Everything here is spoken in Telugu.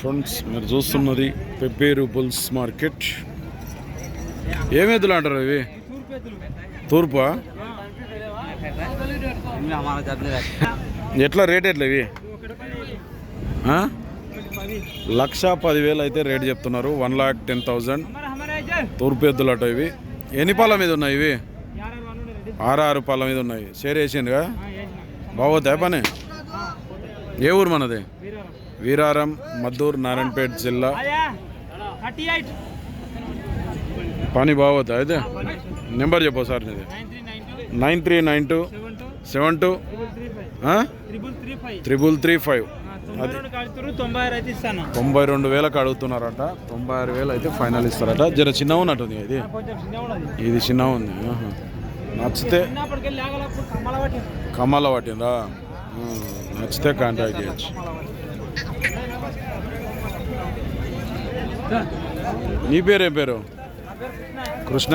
ఫ్రెండ్స్ మీరు చూస్తున్నది పెబ్బేరు బుల్స్ మార్కెట్. ఏం ఎద్దులు అంటారు ఇవి? తూర్పా? ఎట్లా రేట్ ఎట్లా ఇవి? లక్ష పదివేలు అయితే రేట్ చెప్తున్నారు. One lakh ten thousand. తూర్పు ఎద్దులు అట ఇవి. ఎన్ని పాల మీద ఉన్నాయి ఇవి? ఆరు పాల మీద ఉన్నాయి. షేర్ వేసిండుగా బాగోతాయి పని? ఏ ఊరు మనది? వీరారం మద్దూర్ నారాయణపేట జిల్లా. పని బాగోతా అయితే? నెంబర్ చెప్పు సార్ నీది. Nine three nine two seven two triple three five. అది తొంభై రెండు వేలకు అడుగుతున్నారట. తొంభై ఆరు వేలు అయితే ఫైనల్ ఇస్తారట. జర చిన్న ఉన్నట్టుంది ఇది. ఇది చిన్న ఉంది. నచ్చితే కమ్మల పట్టిందా. నచ్చితే కాంటాక్ట్ చేయొచ్చు. నీ పేరేం పేరు? కృష్ణ.